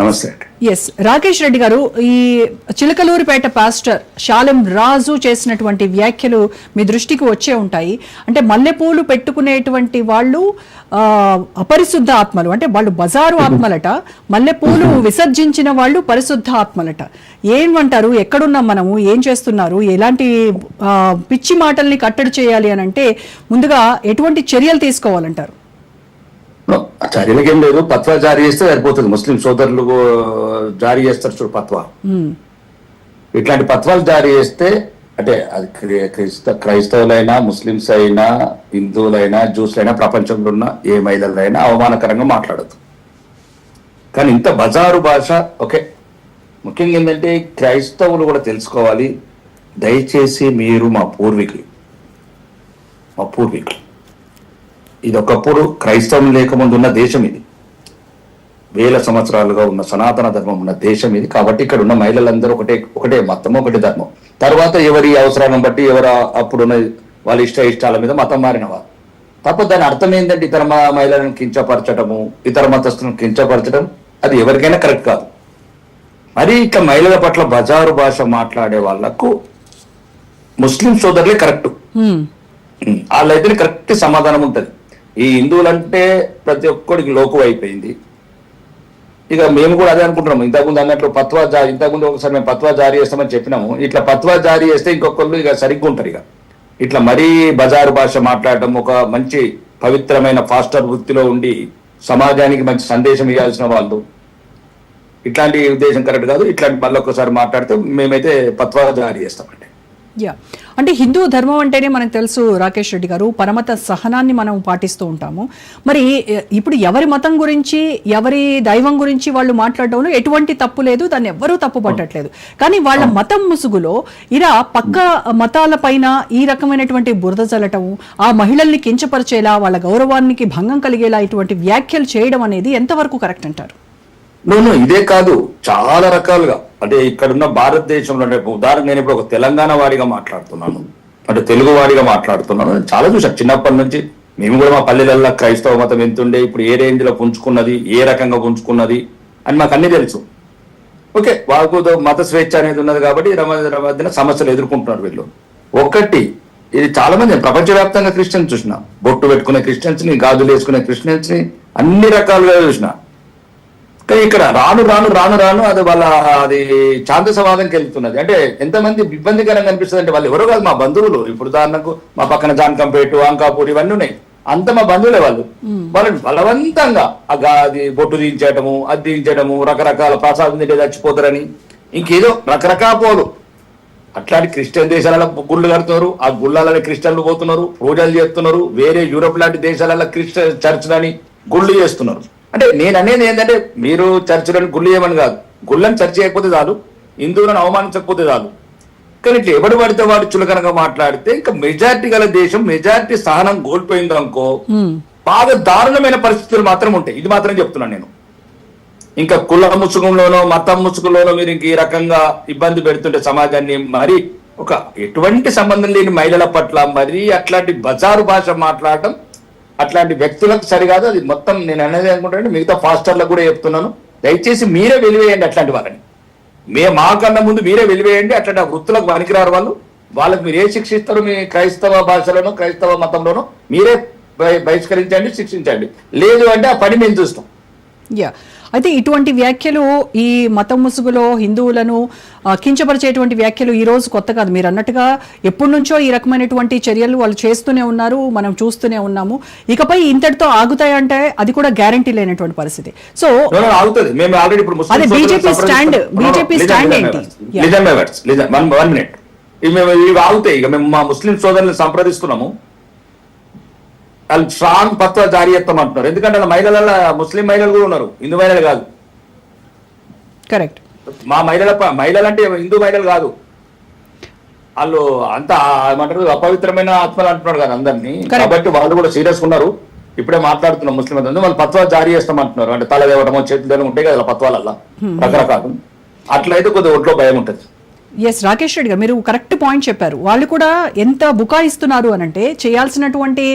నమస్తే. ఎస్ రాకేష్ రెడ్డి గారు ఈ చిలకలూరిపేట పాస్టర్ శాలెం రాజు చేసినటువంటి వ్యాఖ్యలు మీ దృష్టికి వచ్చే ఉంటాయి. అంటే మల్లెపూలు పెట్టుకునేటువంటి వాళ్ళు అపరిశుద్ధ ఆత్మలు అంటే వాళ్ళు బజారు ఆత్మలట మల్లెపూలు విసర్జించిన వాళ్ళు పరిశుద్ధ ఆత్మలట. ఏమంటారు? ఎక్కడున్నాం మనము? ఏం చేస్తున్నారు? ఎలాంటి పిచ్చి మాటల్ని కట్టడి చేయాలి అని అంటే ముందుగా ఎటువంటి చర్యలు తీసుకోవాలంటారు? చర్యలకి ఏం లేదు. పత్వా జారీ చేస్తే సరిపోతుంది. ముస్లిం సోదరులు జారీ చేస్తారు చూడు పత్వా. ఇట్లాంటి పత్వాలు జారీ చేస్తే అంటే అది క్రి- క్రైస్త క్రైస్తవులైనా ముస్లిమ్స్ అయినా హిందువులైనా జ్యూస్లైనా ప్రపంచంలో ఉన్న ఏ మహిళలైనా అవమానకరంగా మాట్లాడదు కానీ ఇంత బజారు భాష ఓకే. ముఖ్యంగా ఏంటంటే క్రైస్తవులు కూడా తెలుసుకోవాలి. దయచేసి మీరు మా పూర్వీకులు. మా పూర్వీకులు. ఇది ఒకప్పుడు క్రైస్తవం లేకముందు ఉన్న దేశం ఇది. వేల సంవత్సరాలుగా ఉన్న సనాతన ధర్మం ఉన్న దేశం ఇది. కాబట్టి ఇక్కడ ఉన్న మహిళలందరూ ఒకటే ఒకటే మతం ఒకటే ధర్మం. తర్వాత ఎవరి అవసరాలను బట్టి ఎవరు అప్పుడున్న వాళ్ళ ఇష్ట ఇష్టాల మీద మతం మారిన వారు. తప్ప దాని అర్థం ఏంటంటే ఇతర మహిళలను కించపరచడము ఇతర మతస్థులను కించపరచడం అది ఎవరికైనా కరెక్ట్ కాదు. మరి ఇట్లా మహిళల పట్ల బజారు భాష మాట్లాడే వాళ్ళకు ముస్లిం సోదరులే కరెక్ట్. వాళ్ళైతే కరెక్ట్ సమాధానం ఉంటది. ఈ హిందువులంటే ప్రతి ఒక్కడికి లోకు అయిపోయింది ఇక మేము కూడా అదే అనుకుంటున్నాము. ఇంతకుముందు అన్నట్లు పత్వా జారీ ఇంతకుముందు ఒకసారి మేము పత్వా జారీ చేస్తామని చెప్పినాము. ఇట్లా పత్వా జారీ చేస్తే ఇంకొకళ్ళు ఇక సరిగ్గా ఉంటారు ఇక. ఇట్లా మరీ బజారు భాష మాట్లాడటం ఒక మంచి పవిత్రమైన ఫాస్టర్ వృత్తిలో ఉండి సమాజానికి మంచి సందేశం ఇవ్వాల్సిన వాళ్ళు. ఇట్లాంటి ఉద్దేశం కరెక్ట్ కాదు. ఇట్లాంటి మళ్ళీ ఒక్కసారి మాట్లాడితే మేమైతే పత్వా జారీ చేస్తాం యా అంటే హిందూ ధర్మం అంటేనే మనకు తెలుసు రాకేష్ రెడ్డి గారు పరమత సహనాన్ని మనం పాటిస్తూ ఉంటాము. మరి ఇప్పుడు ఎవరి మతం గురించి ఎవరి దైవం గురించి వాళ్ళు మాట్లాడడంలో ఎటువంటి తప్పు లేదు దాన్ని ఎవ్వరూ తప్పు పట్టట్లేదు. కానీ వాళ్ళ మతం ముసుగులో ఇలా పక్క మతాల పైన ఈ రకమైనటువంటి బురద చల్లటం ఆ మహిళల్ని కించపరిచేలా వాళ్ళ గౌరవానికి భంగం కలిగేలా ఇటువంటి వ్యాఖ్యలు చేయడం అనేది ఎంతవరకు కరెక్ట్ అంటారు? నేను ఇదే కాదు. చాలా రకాలుగా. అంటే ఇక్కడున్న భారతదేశంలో అంటే ఉదాహరణ నేను ఇప్పుడు ఒక తెలంగాణ వారిగా మాట్లాడుతున్నాను. అంటే తెలుగు వారిగా మాట్లాడుతున్నాను. చాలా చూసాను చిన్నప్పటి నుంచి మేము కూడా మా పల్లెలల్లో క్రైస్తవ మతం ఎంతుండే ఇప్పుడు ఏ రేంజ్లో పుంజుకున్నది ఏ రకంగా పుంజుకున్నది అని మాకు అన్ని తెలుసు. ఓకే వాళ్ళకు మత స్వేచ్ఛ అనేది ఉన్నది కాబట్టి రమ- మధ్యన సమస్యలు ఎదుర్కొంటున్నారు వీళ్ళు. ఒకటి ఇది చాలా మంది ప్రపంచవ్యాప్తంగా క్రిస్టియన్స్ చూసిన. బొట్టు పెట్టుకునే క్రిస్టియన్స్ని గాజులు వేసుకునే క్రిస్టియన్స్ని అన్ని రకాలుగా చూసిన. కానీ ఇక్కడ రాను రాను రాను రాను అది వాళ్ళ అది ఛాందసవాదంకి వెళ్తున్నది అంటే ఎంతమంది ఇబ్బందికరంగా అనిపిస్తుంది అంటే వాళ్ళు ఎవరో కాదు మా బంధువులు. ఇప్పుడు ఉదాహరణకు మా పక్కన జాన్కంపేట అంకాపూర్ ఇవన్నీ ఉన్నాయి. అంత మా బంధువులే వాళ్ళు. వాళ్ళని బలవంతంగా అది బొట్టు దించడము అది దించడము రకరకాల ప్రసాదం తింటే చచ్చిపోతారని. ఇంకేదో రకరకాల పోలు. అట్లాంటి క్రిస్టియన్ దేశాలలో గుళ్ళు కడుతున్నారు. ఆ గుళ్ళలో క్రిస్టియన్లు పోతున్నారు. పూజలు చేస్తున్నారు. వేరే యూరోప్ లాంటి దేశాలలో క్రిస్టియన్ చర్చ్లని గుళ్ళు చేస్తున్నారు. అంటే నేను అనేది ఏంటంటే మీరు చర్చిలను గుళ్ళు చేయమని కాదు. గుళ్ళని చర్చ చేయకపోతే చాలు. హిందువులను అవమానించకపోతే చాలు. కానీ ఇట్లా ఎవడు పడితే వాడు చులకనగా మాట్లాడితే ఇంకా మెజారిటీ గల దేశం మెజారిటీ సహనం కోల్పోయింది అనుకో బాగా దారుణమైన పరిస్థితులు మాత్రం ఉంటాయి. ఇది మాత్రం చెప్తున్నాను నేను. ఇంకా కుల ముసుగులోనో మతం ముసుగులోనో మీరు ఇంక ఈ రకంగా ఇబ్బంది పెడుతుంటే సమాజాన్ని మరి ఒక ఎటువంటి సంబంధం లేని మహిళల పట్ల మరి అట్లాంటి బజారు భాష మాట్లాడటం అట్లాంటి వ్యక్తులకు సరికాదు. అది మొత్తం నేను అనేది అనుకుంటాను మిగతా ఫాస్టర్లకు కూడా చెప్తున్నాను. దయచేసి మీరే వెలివేయండి అట్లాంటి వాళ్ళని మే మాకన్నా ముందు మీరే వెలివేయండి. అట్లాంటి ఆ వృత్తులకు పనికిరారు వాళ్ళు. వాళ్ళకి మీరు ఏ శిక్షిస్తారు మీ క్రైస్తవ భాషలోనో క్రైస్తవ మతంలోనో మీరే బహిష్కరించండి శిక్షించండి. లేదు అంటే ఆ పని మేము చూస్తాం. యా అయితే ఇటువంటి వ్యాఖ్యలు ఈ మతం ముసుగులో హిందువులను కించపరిచేటువంటి వ్యాఖ్యలు ఈ రోజు కొత్త కాదు. మీరు అన్నట్టుగా ఎప్పటి నుంచో ఈ రకమైనటువంటి చర్యలు వాళ్ళు చేస్తూనే ఉన్నారు మనం చూస్తూనే ఉన్నాము. ఇకపై ఇంతటితో ఆగుతాయంటే అది కూడా గ్యారంటీ లేనటువంటి పరిస్థితి. సో అదే BJP listen, stand listen, ఏంటి? ఇవి ఆగుతాయి. ఇక మేము మా ముస్లిం సోదరులను సంప్రదిస్తున్నాము. వాళ్ళు స్ట్రాంగ్ పత్ర జారీ చేస్తామంటున్నారు ఎందుకంటే వాళ్ళ మహిళల ముస్లిం మహిళలు కూడా ఉన్నారు. హిందూ మహిళలు కాదు. కరెక్ట్. మా మహిళల మహిళలు అంటే హిందూ మహిళలు కాదు. వాళ్ళు అంత ఏమంటారు అపవిత్రమైన ఆత్మలు అంటున్నారు కదా అందరినీ. కాబట్టి వాళ్ళు కూడా సీరియస్ ఉన్నారు. ఇప్పుడే మాట్లాడుతున్నాం ముస్లిం వాళ్ళు పత్వా జారీ చేస్తామంటున్నారు అంటే తల దేవటమో చేతులు ఉంటాయి కదా పత్వాలల్లా రకరకాలు. అట్లయితే కొద్దిగా ఒంట్లో భయం ఉంటుంది. ఎస్ రాకేష్ రెడ్డి గారు మీరు కరెక్ట్ పాయింట్ చెప్పారు. వాళ్ళు కూడా ఎంత బుకాయిస్తున్నారు అని అంటే చేయాల్సినటువంటి